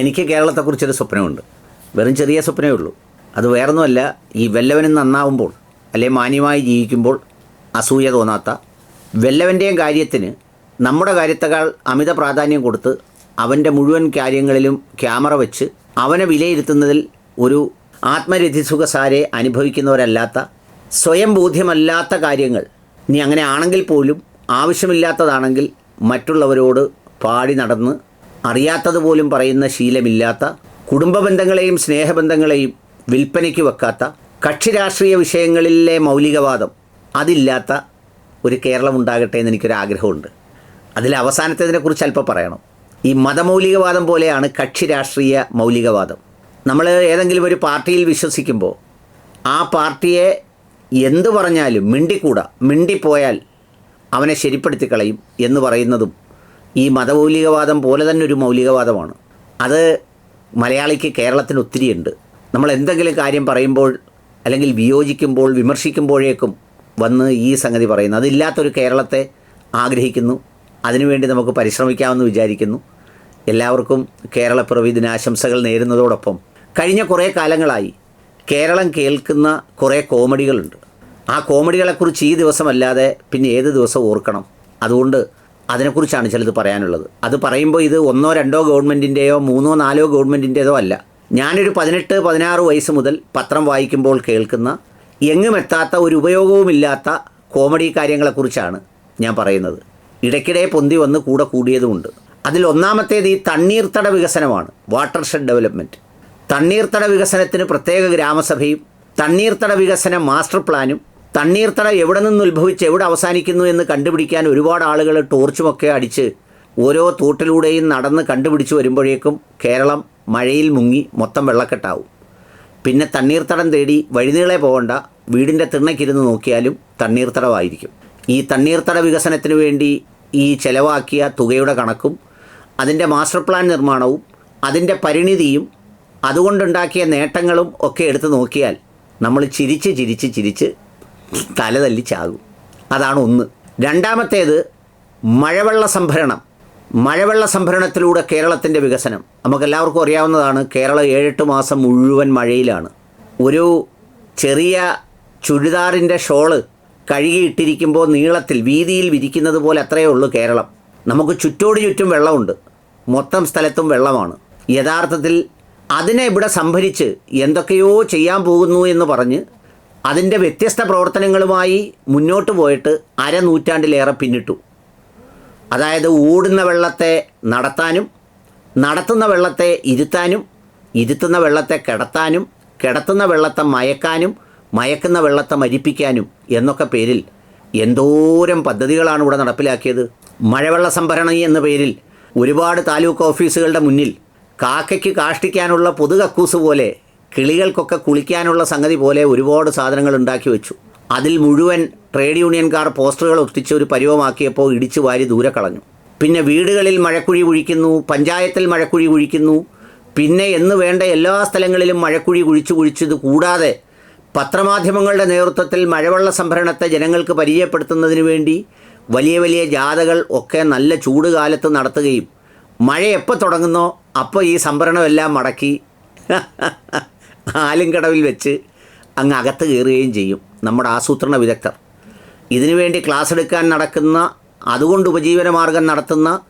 എനിക്ക് കേരളത്തെക്കുറിച്ചൊരു സ്വപ്നമുണ്ട്. വെറും ചെറിയ സ്വപ്നമേ ഉള്ളൂ. അത് വേറൊന്നുമല്ല ഈ വെല്ലവനും നന്നാവുമ്പോൾ അല്ലെ മാന്യമായി ജീവിക്കുമ്പോൾ അസൂയ തോന്നാത്ത വെല്ലവന്റെയും കാര്യത്തിന് നമ്മുടെ കാര്യത്തെക്കാൾ അമിത പ്രാധാന്യം കൊടുത്ത് അവന്റെ മുഴുവൻ കാര്യങ്ങളിലും ക്യാമറ വെച്ച് അവനെ വിലയിരുത്തുന്നതിൽ ഒരു ആത്മരതിസുഖസാരെ അനുഭവിക്കുന്നവരല്ലാത്ത സ്വയം ബോധ്യമല്ലാത്ത കാര്യങ്ങൾ നീ അങ്ങനെ ആണെങ്കിൽ പോലും ആവശ്യമില്ലാത്തതാണെങ്കിൽ മറ്റുള്ളവരോട് പാടി നടന്ന് അറിയാത്തത് പോലും പറയുന്ന ശീലമില്ലാത്ത കുടുംബ ബന്ധങ്ങളെയും സ്നേഹബന്ധങ്ങളെയും വിൽപ്പനയ്ക്ക് വെക്കാത്ത കക്ഷി രാഷ്ട്രീയ വിഷയങ്ങളിലെ മൗലികവാദം അതില്ലാത്ത ഒരു കേരളം ഉണ്ടാകട്ടെ എന്ന് എനിക്കൊരാഗ്രഹമുണ്ട്. അതിൽ അവസാനത്തേതിനെക്കുറിച്ച് അല്പം പറയണം. ഈ മതമൗലികവാദം പോലെയാണ് കക്ഷി രാഷ്ട്രീയ മൗലികവാദം. നമ്മൾ ഏതെങ്കിലും ഒരു പാർട്ടിയിൽ വിശ്വസിക്കുമ്പോൾ ആ പാർട്ടിയെ എന്തു പറഞ്ഞാലും മിണ്ടിക്കൂടാ മിണ്ടിപ്പോയാൽ അവനെ ശരിപ്പെടുത്തി കളയും എന്ന് പറയുന്നതും ഈ മതമൗലികവാദം പോലെ തന്നെ ഒരു മൗലികവാദമാണ്. അത് മലയാളിക്ക് കേരളത്തിന് ഒത്തിരിയുണ്ട്. നമ്മൾ എന്തെങ്കിലും കാര്യം പറയുമ്പോൾ അല്ലെങ്കിൽ വിയോജിക്കുമ്പോൾ വിമർശിക്കുമ്പോഴേക്കും വന്ന് ഈ സംഗതി പറയുന്നു. അതില്ലാത്തൊരു കേരളത്തെ ആഗ്രഹിക്കുന്നു. അതിനുവേണ്ടി നമുക്ക് പരിശ്രമിക്കാമെന്ന് വിചാരിക്കുന്നു. എല്ലാവർക്കും കേരളപ്പിറവി ദിനാശംസകൾ നേരുന്നതോടൊപ്പം കഴിഞ്ഞ കുറേ കാലങ്ങളായി കേരളം കേൾക്കുന്ന കുറേ കോമഡികളുണ്ട്. ആ കോമഡികളെക്കുറിച്ച് ഈ ദിവസമല്ലാതെ പിന്നെ ഏത് ദിവസം ഓർക്കണം. അതുകൊണ്ട് അതിനെക്കുറിച്ചാണ് ചിലത് പറയാനുള്ളത്. അത് പറയുമ്പോൾ ഇത് ഒന്നോ രണ്ടോ ഗവൺമെന്റിന്റെയോ മൂന്നോ നാലോ ഗവൺമെന്റിന്റെതോ അല്ല. ഞാനൊരു പതിനെട്ട് പതിനാറ് വയസ്സ് മുതൽ പത്രം വായിക്കുമ്പോൾ കേൾക്കുന്ന എങ്ങുമെത്താത്ത ഒരു ഉപയോഗവുമില്ലാത്ത കോമഡി കാര്യങ്ങളെക്കുറിച്ചാണ് ഞാൻ പറയുന്നത്. ഇടയ്ക്കിടെ പൊന്തി വന്ന് കൂടെ കൂടിയതുമുണ്ട്. അതിൽ ഒന്നാമത്തേത് ഈ തണ്ണീർത്തട വികസനമാണ് വാട്ടർ ഷെഡ് ഡെവലപ്മെന്റ് തണ്ണീർത്തട വികസനത്തിന് പ്രത്യേക ഗ്രാമസഭയും തണ്ണീർത്തട വികസന മാസ്റ്റർ പ്ലാനും തണ്ണീർത്തട എവിടെ നിന്ന് ഉത്ഭവിച്ച് എവിടെ അവസാനിക്കുന്നു എന്ന് കണ്ടുപിടിക്കാൻ ഒരുപാട് ആളുകൾ ടോർച്ചുമൊക്കെ അടിച്ച് ഓരോ തോട്ടിലൂടെയും നടന്ന് കണ്ടുപിടിച്ച് വരുമ്പോഴേക്കും കേരളം മഴയിൽ മുങ്ങി മൊത്തം വെള്ളക്കെട്ടാവും. പിന്നെ തണ്ണീർത്തടം തേടി വഴിനീളെ പോകണ്ട വീടിന്റെ തിണ്ണയ്ക്കിരുന്ന് നോക്കിയാലും തണ്ണീർത്തടമായിരിക്കും ഈ തണ്ണീർത്തട വികസനത്തിന് വേണ്ടി ഈ ചെലവാക്കിയ തുകയുടെ കണക്കും അതിന്റെ മാസ്റ്റർ പ്ലാൻ നിർമ്മാണവും അതിന്റെ പരിണിതിയും അതുകൊണ്ടുണ്ടാക്കിയ നേട്ടങ്ങളും ഒക്കെ എടുത്തു നോക്കിയാൽ നമ്മൾ ചിരിച്ച് ചിരിച്ച് ചിരിച്ച് തലതല്ലി ചാകും. അതാണ് ഒന്ന്. രണ്ടാമത്തേത് മഴവെള്ള സംഭരണം. മഴവെള്ള സംഭരണത്തിലൂടെ കേരളത്തിന്റെ വികസനം. നമുക്കെല്ലാവർക്കും അറിയാവുന്നതാണ് കേരളം ഏഴെട്ട് മാസം മുഴുവൻ മഴയിലാണ്. ഒരു ചെറിയ ചുരിദാറിന്റെ ഷോൾ കഴുകിയിട്ടിരിക്കുമ്പോൾ നീളത്തിൽ വീതിയിൽ വിരിക്കുന്നത് പോലെ അത്രയേ ഉള്ളൂ കേരളം. നമുക്ക് ചുറ്റോട് ചുറ്റും വെള്ളമുണ്ട്. മൊത്തം സ്ഥലത്തും വെള്ളമാണ്. യഥാർത്ഥത്തിൽ അതിനെ ഇവിടെ സംഭരിച്ച് എന്തൊക്കെയോ ചെയ്യാൻ പോകുന്നു എന്ന് പറഞ്ഞ് അതിന്റെ വ്യത്യസ്ത പ്രവർത്തനങ്ങളുമായി മുന്നോട്ട് പോയിട്ട് അരനൂറ്റാണ്ടിലേറെ പിന്നിട്ടു. അതായത് ഓടുന്ന വെള്ളത്തെ നടത്താനും നടത്തുന്ന വെള്ളത്തെ ഇരുത്താനും ഇരുത്തുന്ന വെള്ളത്തെ കിടത്താനും കിടത്തുന്ന വെള്ളത്തെ മയക്കാനും മയക്കുന്ന വെള്ളത്തെ മരിപ്പിക്കാനും എന്നൊക്കെ പേരിൽ എന്തോരം പദ്ധതികളാണ് ഇവിടെ നടപ്പിലാക്കിയത്. മഴവെള്ള സംഭരണി എന്ന പേരിൽ ഒരുപാട് താലൂക്ക് ഓഫീസുകളുടെ മുന്നിൽ കാക്കയ്ക്ക് കാഷ്ടിക്കാനുള്ള പൊതു കക്കൂസ് പോലെ കിളികൾക്കൊക്കെ കുളിക്കാനുള്ള സംഗതി പോലെ ഒരുപാട് സാധനങ്ങൾ ഉണ്ടാക്കി വെച്ചു. അതിൽ മുഴുവൻ ട്രേഡ് യൂണിയൻകാർ പോസ്റ്ററുകൾ ഒട്ടിച്ച് ഒരു പരുവമാക്കിയപ്പോൾ ഇടിച്ചു വാരി ദൂരെ കളഞ്ഞു. പിന്നെ വീടുകളിൽ മഴക്കുഴി കുഴിക്കുന്നു പഞ്ചായത്തിൽ മഴക്കുഴി കുഴിക്കുന്നു. പിന്നെ എന്ന് വേണ്ട എല്ലാ സ്ഥലങ്ങളിലും മഴക്കുഴി കുഴിച്ചു കുഴിച്ചത് കൂടാതെ പത്രമാധ്യമങ്ങളുടെ നേതൃത്വത്തിൽ മഴവെള്ള സംഭരണത്തെ ജനങ്ങൾക്ക് പരിചയപ്പെടുത്തുന്നതിന് വേണ്ടി വലിയ വലിയ ജാഥകൾ ഒക്കെ നല്ല ചൂട് കാലത്ത് നടത്തുകയും മഴ എപ്പോൾ തുടങ്ങുന്നോ അപ്പോൾ ഈ സംഭരണമെല്ലാം മടക്കി. ആലുംകടവിൽ വെച്ച് അങ്ങ് അകത്ത് കയറുകയും ചെയ്യും. നമ്മുടെ ആസൂത്രണ വിദഗ്ധർ. ഇതിനുവേണ്ടി ക്ലാസ് എടുക്കാൻ നടക്കുന്ന അതുകൊണ്ട് ഉപജീവനമാർഗം നടത്തുന്ന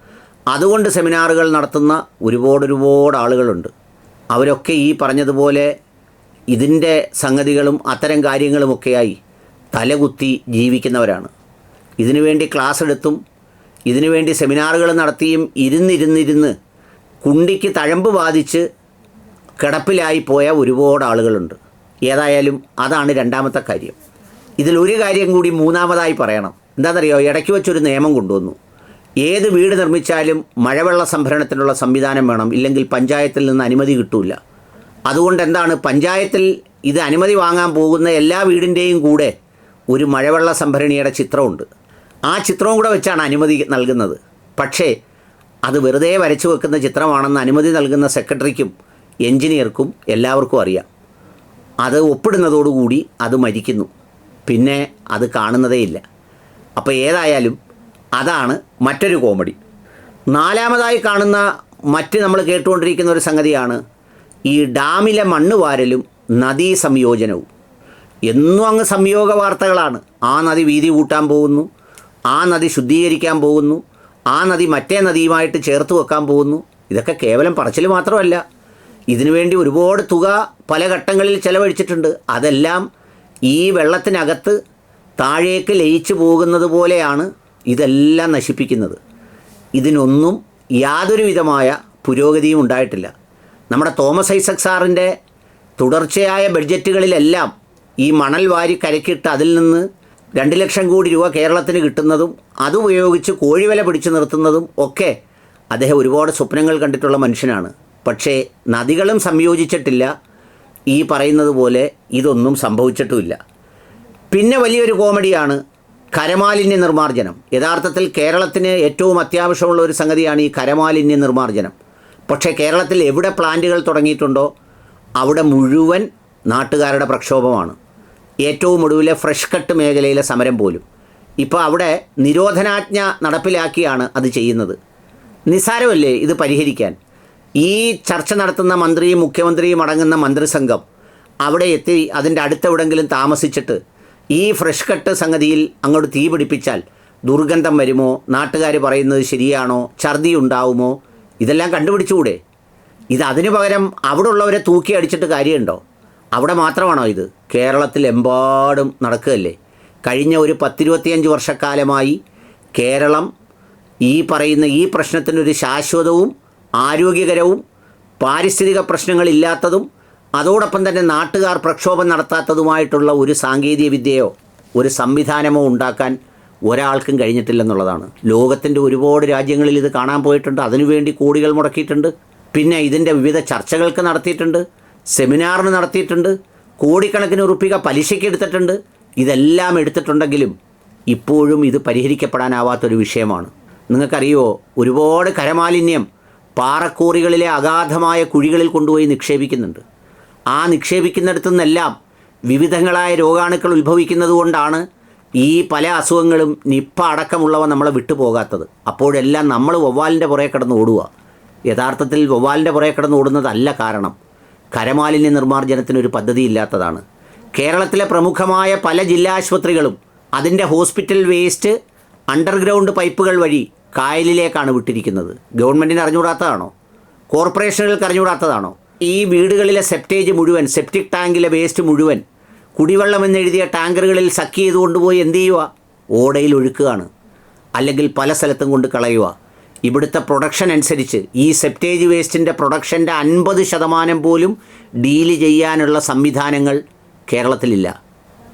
അതുകൊണ്ട് സെമിനാറുകൾ നടത്തുന്ന ഒരുപാട് ഒരുപാട് ആളുകളുണ്ട്. അവരൊക്കെ ഈ പറഞ്ഞതുപോലെ ഇതിന്റെ സംഗതികളും അത്തരം കാര്യങ്ങളുമൊക്കെയായി തലകുത്തി ജീവിക്കുന്നവരാണ്. ഇതിനുവേണ്ടി ക്ലാസ് എടുത്തും ഇതിനുവേണ്ടി സെമിനാറുകൾ നടത്തിയും ഇരുന്നിരുന്നിരുന്ന് കുണ്ടിക്ക് തഴമ്പ് ബാധിച്ച് കിടപ്പിലായി പോയ ഒരുപാട് ആളുകളുണ്ട്. ഏതായാലും അതാണ് രണ്ടാമത്തെ കാര്യം. ഇതിലൊരു കാര്യം കൂടി മൂന്നാമതായി പറയണം. എന്താണെന്നറിയോ? ഇടയ്ക്ക് വെച്ചൊരു നിയമം കൊണ്ടുവന്നു. ഏത് വീട് നിർമ്മിച്ചാലും മഴവെള്ള സംഭരണത്തിനുള്ള സംവിധാനം വേണം. ഇല്ലെങ്കിൽ പഞ്ചായത്തിൽ നിന്ന് അനുമതി കിട്ടില്ല അതുകൊണ്ട് എന്താണ്? പഞ്ചായത്തിൽ ഇത് അനുമതി വാങ്ങാൻ പോകുന്ന എല്ലാ വീടിന്റെയും കൂടെ ഒരു മഴവെള്ള സംഭരണിയുടെ ചിത്രമുണ്ട്. ആ ചിത്രവും കൂടെ വെച്ചാണ് അനുമതി നൽകുന്നത്. പക്ഷേ അത് വെറുതെ വരച്ചു വെക്കുന്ന ചിത്രമാണെന്ന് അനുമതി നൽകുന്ന സെക്രട്ടറിക്കും എഞ്ചിനീയർക്കും എല്ലാവർക്കും അറിയാം. അത് ഒപ്പിടുന്നതോടുകൂടി അത് മരിക്കുന്നു. പിന്നെ അത് കാണുന്നതേയില്ല അപ്പോൾ ഏതായാലും അതാണ് മറ്റൊരു കോമഡി. നാലാമതായി കാണുന്ന മറ്റ് നമ്മൾ കേട്ടുകൊണ്ടിരിക്കുന്ന ഒരു സംഗതിയാണ് ഈ ഡാമിലെ മണ്ണ് വാരലും നദീ സംയോജനവും. എന്നും അങ്ങ് സംയോഗ വാർത്തകളാണ്. ആ നദി വീതി കൂട്ടാൻ പോകുന്നു. ആ നദി ശുദ്ധീകരിക്കാൻ പോകുന്നു. ആ നദി മറ്റേ നദിയുമായിട്ട് ചേർത്ത് വെക്കാൻ പോകുന്നു. ഇതൊക്കെ കേവലം പറച്ചിൽ മാത്രമല്ല. ഇതിനുവേണ്ടി ഒരുപാട് തുക പല ഘട്ടങ്ങളിൽ ചെലവഴിച്ചിട്ടുണ്ട്. അതെല്ലാം ഈ വെള്ളത്തിനകത്ത് താഴേക്ക് ലയിച്ചു പോകുന്നത് പോലെയാണ് ഇതെല്ലാം നശിപ്പിക്കുന്നത്. ഇതിനൊന്നും യാതൊരു വിധമായ പുരോഗതിയും ഉണ്ടായിട്ടില്ല. നമ്മുടെ തോമസ് ഐസക് സാറിന്റെ തുടർച്ചയായ ബഡ്ജറ്റുകളിലെല്ലാം ഈ മണൽ വാരി കരക്കിട്ട് അതിൽ നിന്ന് രണ്ട് ലക്ഷം കോടി രൂപ കേരളത്തിന് കിട്ടുന്നതും അതുപയോഗിച്ച് കോഴിവില പിടിച്ചു നിർത്തുന്നതും ഒക്കെ അദ്ദേഹം ഒരുപാട് സ്വപ്നങ്ങൾ കണ്ടിട്ടുള്ള മനുഷ്യനാണ്. പക്ഷേ നദികളും സംയോജിച്ചിട്ടില്ല. ഈ പറയുന്നത് പോലെ ഇതൊന്നും സംഭവിച്ചിട്ടുമില്ല. പിന്നെ വലിയൊരു കോമഡിയാണ് കരമാലിന്യ നിർമ്മാർജനം. യഥാർത്ഥത്തിൽ കേരളത്തിന് ഏറ്റവും അത്യാവശ്യമുള്ള ഒരു സംഗതിയാണ് ഈ കരമാലിന്യ നിർമ്മാർജനം. പക്ഷേ കേരളത്തിൽ എവിടെ പ്ലാന്റുകൾ തുടങ്ങിയിട്ടുണ്ടോ അവിടെ മുഴുവൻ നാട്ടുകാരുടെ പ്രക്ഷോഭമാണ്. ഏറ്റവും ഒടുവിലെ ഫ്രഷ് കട്ട് മേഖലയിലെ സമരം പോലും. ഇപ്പോൾ അവിടെ നിരോധനാജ്ഞ നടപ്പിലാക്കിയാണ് അത് ചെയ്യുന്നത്. നിസ്സാരമല്ലേ ഇത് പരിഹരിക്കാൻ? ഈ ചർച്ച നടത്തുന്ന മന്ത്രിയും മുഖ്യമന്ത്രിയും അടങ്ങുന്ന മന്ത്രിസംഘം അവിടെ എത്തി അതിന്റെ അടുത്തെവിടെങ്കിലും താമസിച്ചിട്ട് ഈ ഫ്രഷ് കട്ട് സംഗതിയിൽ അങ്ങോട്ട് തീ പിടിപ്പിച്ചാൽ ദുർഗന്ധം വരുമോ? നാട്ടുകാർ പറയുന്നത് ശരിയാണോ? ഛർദി ഉണ്ടാവുമോ? ഇതെല്ലാം കണ്ടുപിടിച്ചുകൂടെ? ഇത് അതിനു പകരം അവിടെ ഉള്ളവരെ തൂക്കി അടിച്ചിട്ട് കാര്യമുണ്ടോ? അവിടെ മാത്രമാണോ ഇത്? കേരളത്തിലെമ്പാടും നടക്കുകയല്ലേ? കഴിഞ്ഞ ഒരു പത്തിരുപത്തിയഞ്ച് വർഷക്കാലമായി കേരളം ഈ പറയുന്ന ഈ പ്രശ്നത്തിനൊരു ശാശ്വതവും ആരോഗ്യകരവും പാരിസ്ഥിതിക പ്രശ്നങ്ങളില്ലാത്തതും അതോടൊപ്പം തന്നെ നാട്ടുകാർ പ്രക്ഷോഭം നടത്താത്തതുമായിട്ടുള്ള ഒരു സാങ്കേതിക വിദ്യയോ ഒരു സംവിധാനമോ ഉണ്ടാക്കാൻ ഒരാൾക്കും കഴിഞ്ഞിട്ടില്ലെന്നുള്ളതാണ്. ലോകത്തിന്റെ ഒരുപാട് രാജ്യങ്ങളിൽ ഇത് കാണാൻ പോയിട്ടുണ്ട്. അതിനുവേണ്ടി കോടികൾ മുടക്കിയിട്ടുണ്ട്. പിന്നെ ഇതിന്റെ വിവിധ ചർച്ചകൾക്ക് നടത്തിയിട്ടുണ്ട്. സെമിനാറിന് നടത്തിയിട്ടുണ്ട്. കോടിക്കണക്കിന് ഉറുപ്പിക പലിശയ്ക്ക് എടുത്തിട്ടുണ്ട്. ഇതെല്ലാം എടുത്തിട്ടുണ്ടെങ്കിലും ഇപ്പോഴും ഇത് പരിഹരിക്കപ്പെടാനാവാത്തൊരു വിഷയമാണ്. നിങ്ങൾക്കറിയോ ഒരുപാട് കരമാലിന്യം പാറക്കോറികളിലെ അഗാധമായ കുഴികളിൽ കൊണ്ടുപോയി നിക്ഷേപിക്കുന്നുണ്ട്. ആ നിക്ഷേപിക്കുന്നിടത്തു നിന്നെല്ലാം വിവിധങ്ങളായ രോഗാണുക്കൾ ഉത്ഭവിക്കുന്നത് കൊണ്ടാണ് ഈ പല അസുഖങ്ങളും നിപ്പ അടക്കമുള്ളവ നമ്മളെ വിട്ടുപോകാത്തത്. അപ്പോഴെല്ലാം നമ്മൾ വവ്വാലിന്റെ പുറകെ കിടന്ന് ഓടുക. യഥാർത്ഥത്തിൽ വവ്വാലിന്റെ പുറകെ കിടന്ന് ഓടുന്നതല്ല കാരണം. കരമാലിന്യ നിർമ്മാർജനത്തിന് ഒരു പദ്ധതി ഇല്ലാത്തതാണ് കേരളത്തിലെ പ്രമുഖമായ പല ജില്ലാ ആശുപത്രികളും അതിന്റെ ഹോസ്പിറ്റൽ വേസ്റ്റ് അണ്ടർഗ്രൗണ്ട് പൈപ്പുകൾ വഴി കായലിലേക്കാണ് വിട്ടിരിക്കുന്നത്. ഗവൺമെന്റിന് അറിഞ്ഞുകൂടാത്തതാണോ? കോർപ്പറേഷനുകൾക്ക് അറിഞ്ഞുകൂടാത്തതാണോ? ഈ വീടുകളിലെ സെപ്റ്റേജ് മുഴുവൻ സെപ്റ്റിക് ടാങ്കിലെ വേസ്റ്റ് മുഴുവൻ കുടിവെള്ളം എന്നെഴുതിയ ടാങ്കറുകളിൽ സക്ക് ചെയ്ത് കൊണ്ടുപോയി എന്ത് ചെയ്യുക? ഓടയിൽ ഒഴുക്കുകയാണ്. അല്ലെങ്കിൽ പല സ്ഥലത്തും കൊണ്ട് കളയുക. ഇവിടുത്തെ പ്രൊഡക്ഷൻ അനുസരിച്ച് ഈ സെപ്റ്റേജ് വേസ്റ്റിന്റെ പ്രൊഡക്ഷന്റെ അൻപത് ശതമാനം പോലും ഡീൽ ചെയ്യാനുള്ള സംവിധാനങ്ങൾ കേരളത്തിലില്ല.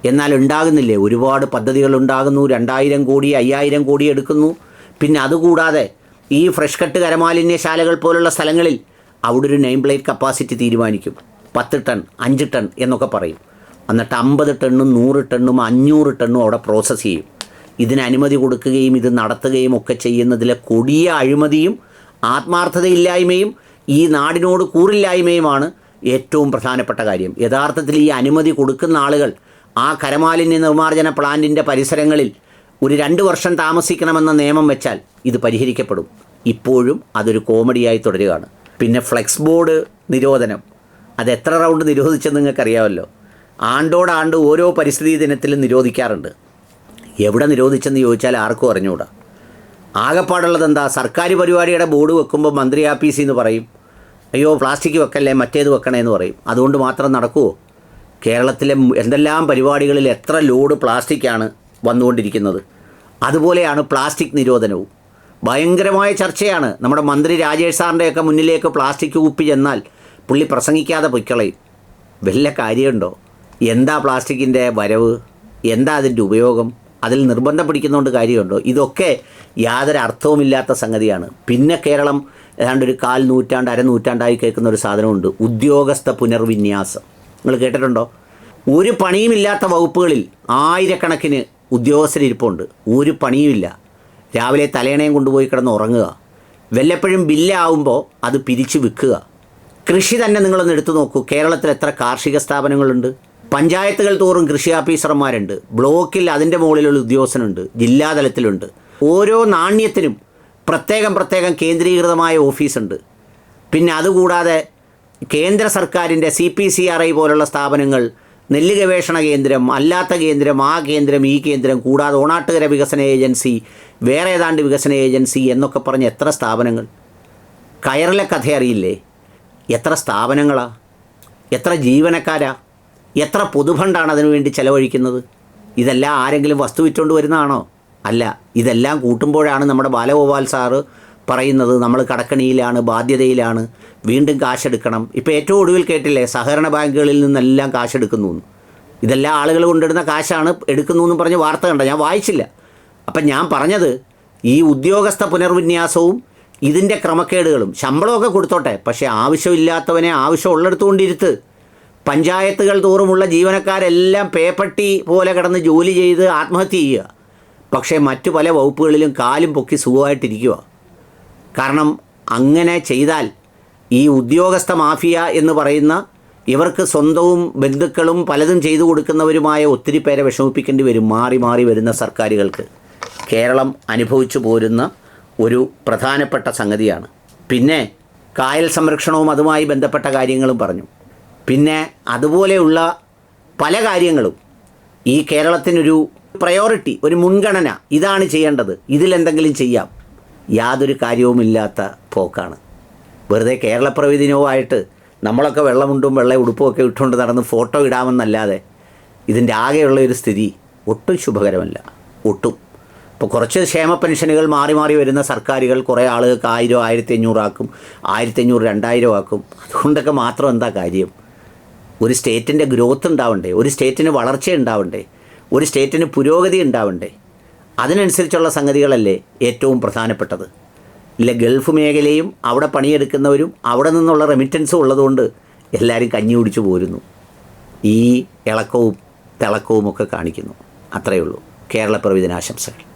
എന്നാൽ ഉണ്ടാകുന്നില്ലേ? ഒരുപാട് പദ്ധതികൾ ഉണ്ടാകുന്നു. രണ്ടായിരം കോടി അയ്യായിരം കോടി എടുക്കുന്നു. പിന്നെ അതുകൂടാതെ ഈ ഫ്രഷ് കട്ട് കരമാലിന്യശാലകൾ പോലുള്ള സ്ഥലങ്ങളിൽ അവിടെ ഒരു നെയിം പ്ലേറ്റ് കപ്പാസിറ്റി തീരുമാനിക്കും. പത്ത് ടൺ അഞ്ച് ടൺ എന്നൊക്കെ പറയും. എന്നിട്ട് അമ്പത് ടണ്ണും നൂറ് ടണ്ണും അഞ്ഞൂറ് ടണ്ണും അവിടെ പ്രോസസ്സ് ചെയ്യും. ഇതിന് അനുമതി കൊടുക്കുകയും ഇത് നടത്തുകയും ഒക്കെ ചെയ്യുന്നതിലെ കൊടിയ അഴിമതിയും ആത്മാർത്ഥതയില്ലായ്മയും ഈ നാടിനോട് കൂറില്ലായ്മയുമാണ് ഏറ്റവും പ്രധാനപ്പെട്ട കാര്യം. യഥാർത്ഥത്തിൽ ഈ അനുമതി കൊടുക്കുന്ന ആളുകൾ ആ കരമാലിന്യ നിർമ്മാർജന പ്ലാന്റിന്റെ പരിസരങ്ങളിൽ ഒരു രണ്ട് വർഷം താമസിക്കണമെന്ന നിയമം വെച്ചാൽ ഇത് പരിഹരിക്കപ്പെടും. ഇപ്പോഴും അതൊരു കോമഡിയായി തുടരുകയാണ്. പിന്നെ ഫ്ലെക്സ് ബോർഡ് നിരോധനം. അത് എത്ര റൗണ്ട് നിരോധിച്ചെന്ന് നിങ്ങൾക്കറിയാമല്ലോ. ആണ്ടോടാണ്ട് ഓരോ പരിസ്ഥിതി ദിനത്തിലും നിരോധിക്കാറുണ്ട്. എവിടെ നിരോധിച്ചെന്ന് ചോദിച്ചാൽ ആർക്കും അറിഞ്ഞുകൂടാ. ആകെപ്പാടുള്ളത് എന്താ സർക്കാർ പരിപാടിയുടെ ബോർഡ് വെക്കുമ്പോൾ മന്ത്രി ആപ്പീസിൽ നിന്ന് പറയും. അയ്യോ പ്ലാസ്റ്റിക് വെക്കല്ലേ മറ്റേത് വെക്കണേ എന്ന് പറയും. അതുകൊണ്ട് മാത്രം നടക്കുമോ കേരളത്തിലെ എന്തെല്ലാം പരിപാടികളിൽ എത്ര ലോഡ് പ്ലാസ്റ്റിക്കാണ് വന്നുകൊണ്ടിരിക്കുന്നത്. അതുപോലെയാണ് പ്ലാസ്റ്റിക് നിരോധനവും. ഭയങ്കരമായ ചർച്ചയാണ് നമ്മുടെ മന്ത്രി രാജേഷ് സാറിന്റെയൊക്കെ മുന്നിലേക്ക് പ്ലാസ്റ്റിക് കുപ്പി ചെന്നാൽ പുള്ളി പ്രസംഗിക്കാതെ പൊയ്ക്കളയും വല്ല കാര്യമുണ്ടോ? എന്താ പ്ലാസ്റ്റിക്കിന്റെ വരവ്? എന്താ അതിന്റെ ഉപയോഗം? അതിൽ നിർബന്ധം പിടിക്കുന്നതുകൊണ്ട് കാര്യമുണ്ടോ? ഇതൊക്കെ യാതൊരു അർത്ഥവുമില്ലാത്ത സംഗതിയാണ്. പിന്നെ കേരളം ഏതാണ്ട് ഒരു കാൽ നൂറ്റാണ്ട് അര നൂറ്റാണ്ടായി കേൾക്കുന്ന ഒരു സാധനമുണ്ട്. ഉദ്യോഗസ്ഥ പുനർവിന്യാസം. നിങ്ങൾ കേട്ടിട്ടുണ്ടോ? ഒരു പണിയുമില്ലാത്ത വകുപ്പുകളിൽ ആയിരക്കണക്കിന് ഉദ്യോഗസ്ഥരിപ്പുണ്ട് ഒരു പണിയുമില്ല. രാവിലെ തലേണയും കൊണ്ടുപോയി കിടന്ന് ഉറങ്ങുക. വല്ലപ്പോഴും ബില്ലാവുമ്പോൾ അത് പിരിച്ചു വിൽക്കുക. കൃഷി തന്നെ നിങ്ങളൊന്ന് എടുത്തു നോക്കൂ. കേരളത്തിൽ എത്ര കാർഷിക സ്ഥാപനങ്ങളുണ്ട്? പഞ്ചായത്തുകൾ തോറും കൃഷി ഓഫീസർമാരുണ്ട്. ബ്ലോക്കിൽ അതിന്റെ മുകളിലുള്ള ഉദ്യോഗസ്ഥനുണ്ട്. ജില്ലാതലത്തിലുണ്ട്. ഓരോ നാണ്യത്തിനും പ്രത്യേകം പ്രത്യേകം കേന്ദ്രീകൃതമായ ഓഫീസുണ്ട്. പിന്നെ അതുകൂടാതെ കേന്ദ്ര സർക്കാരിന്റെ C P C R I പോലുള്ള സ്ഥാപനങ്ങൾ നെല്ല് ഗവേഷണ കേന്ദ്രം അല്ലാത്ത കേന്ദ്രം ആ കേന്ദ്രം ഈ കേന്ദ്രം കൂടാതെ ഓണാട്ടുകര വികസന ഏജൻസി വേറെ ഏതാണ്ട് വികസന ഏജൻസി എന്നൊക്കെ പറഞ്ഞ് എത്ര സ്ഥാപനങ്ങൾ? കയറിലെ കഥ അറിയില്ലേ? എത്ര സ്ഥാപനങ്ങളാ? എത്ര ജീവനക്കാരാ? എത്ര പൊതുഫണ്ടാണ് അതിനു വേണ്ടി ചെലവഴിക്കുന്നത്? ഇതെല്ലാം ആരെങ്കിലും വസ്തു വിറ്റുകൊണ്ട് വരുന്നതാണോ? അല്ല ഇതെല്ലാം കൂട്ടുമ്പോഴാണ് നമ്മുടെ ബാലഗോപാൽ സാറ് പറയുന്നത് നമ്മൾ കടക്കണിയിലാണ് ബാധ്യതയിലാണ്. വീണ്ടും കാശെടുക്കണം. ഇപ്പോൾ ഏറ്റവും ഒടുവിൽ കേട്ടില്ലേ സഹകരണ ബാങ്കുകളിൽ നിന്നെല്ലാം കാശെടുക്കുന്നു ഇതെല്ലാം ആളുകൾ കൊണ്ടിടുന്ന കാശാണ് എടുക്കുന്നു എന്ന് പറഞ്ഞ് വാർത്ത കണ്ട. ഞാൻ വായിച്ചില്ല. അപ്പം ഞാൻ പറഞ്ഞത് ഈ ഉദ്യോഗസ്ഥ പുനർവിന്യാസവും ഇതിന്റെ ക്രമക്കേടുകളും ശമ്പളമൊക്കെ കൊടുത്തോട്ടെ പക്ഷേ ആവശ്യമില്ലാത്തവനെ ആവശ്യമുള്ളിടത്ത് കൊണ്ടിരുത്ത് പഞ്ചായത്തുകൾ തോറുമുള്ള ജീവനക്കാരെല്ലാം പേപ്പട്ടി പോലെ കിടന്ന് ജോലി ചെയ്ത് ആത്മഹത്യ ചെയ്യുക. പക്ഷേ മറ്റു പല വകുപ്പുകളിലും കാലും പൊക്കി സുഖമായിട്ടിരിക്കുക. കാരണം അങ്ങനെ ചെയ്താൽ ഈ ഉദ്യോഗസ്ഥ മാഫിയ എന്ന് പറയുന്ന ഇവർക്ക് സ്വന്തവും ബന്ധുക്കളും പലതും ചെയ്തു കൊടുക്കുന്നവരുമായ ഒത്തിരി പേരെ വിഷമിപ്പിക്കേണ്ടി വരും മാറി മാറി വരുന്ന സർക്കാരുകൾക്ക്. കേരളം അനുഭവിച്ചു പോരുന്ന ഒരു പ്രധാനപ്പെട്ട സംഗതിയാണ്. പിന്നെ കായൽ സംരക്ഷണവും അതുമായി ബന്ധപ്പെട്ട കാര്യങ്ങളും പറഞ്ഞു. പിന്നെ അതുപോലെയുള്ള പല കാര്യങ്ങളും. ഈ കേരളത്തിനൊരു പ്രയോറിറ്റി ഒരു മുൻഗണന ഇതാണ് ചെയ്യേണ്ടത്. ഇതിലെന്തെങ്കിലും ചെയ്യാം. യാതൊരു കാര്യവുമില്ലാത്ത പോക്കാണ്. വെറുതെ കേരളപ്പിറവി ദിനവുമായിട്ട് നമ്മളൊക്കെ വെള്ളമുണ്ടും വെള്ള ഉടുപ്പുമൊക്കെ ഇട്ടുകൊണ്ട് നടന്ന് ഫോട്ടോ ഇടാമെന്നല്ലാതെ ഇതിന്റെ ആകെയുള്ള ഒരു സ്ഥിതി ഒട്ടും ശുഭകരമല്ല. ഒട്ടും. ഇപ്പോൾ കുറച്ച് ക്ഷേമ പെൻഷനുകൾ മാറി മാറി വരുന്ന സർക്കാരുകൾ കുറേ ആളുകൾക്ക് ആയിരം ആയിരത്തി അഞ്ഞൂറാക്കും ആയിരത്തി അഞ്ഞൂറ് രണ്ടായിരം ആക്കും. അതുകൊണ്ടൊക്കെ മാത്രം എന്താ കാര്യം? ഒരു സ്റ്റേറ്റിന്റെ ഗ്രോത്ത് ഉണ്ടാവണ്ടേ? ഒരു സ്റ്റേറ്റിന് വളർച്ച ഉണ്ടാവണ്ടേ? ഒരു സ്റ്റേറ്റിന് പുരോഗതി ഉണ്ടാവണ്ടേ? അതിനനുസരിച്ചുള്ള സംഗതികളല്ലേ ഏറ്റവും പ്രധാനപ്പെട്ടത്. ഇല്ല ഗൾഫ് മേഖലയും അവിടെ പണിയെടുക്കുന്നവരും അവിടെ നിന്നുള്ള റെമിറ്റൻസും ഉള്ളതുകൊണ്ട് എല്ലാവരും കഞ്ഞി കുടിച്ചു പോരുന്നു. ഈ ഇളക്കവും തിളക്കവും ഒക്കെ കാണിക്കുന്നു. അത്രയേ ഉള്ളൂ. കേരളപ്പിറവി ദിനാശംസകൾ.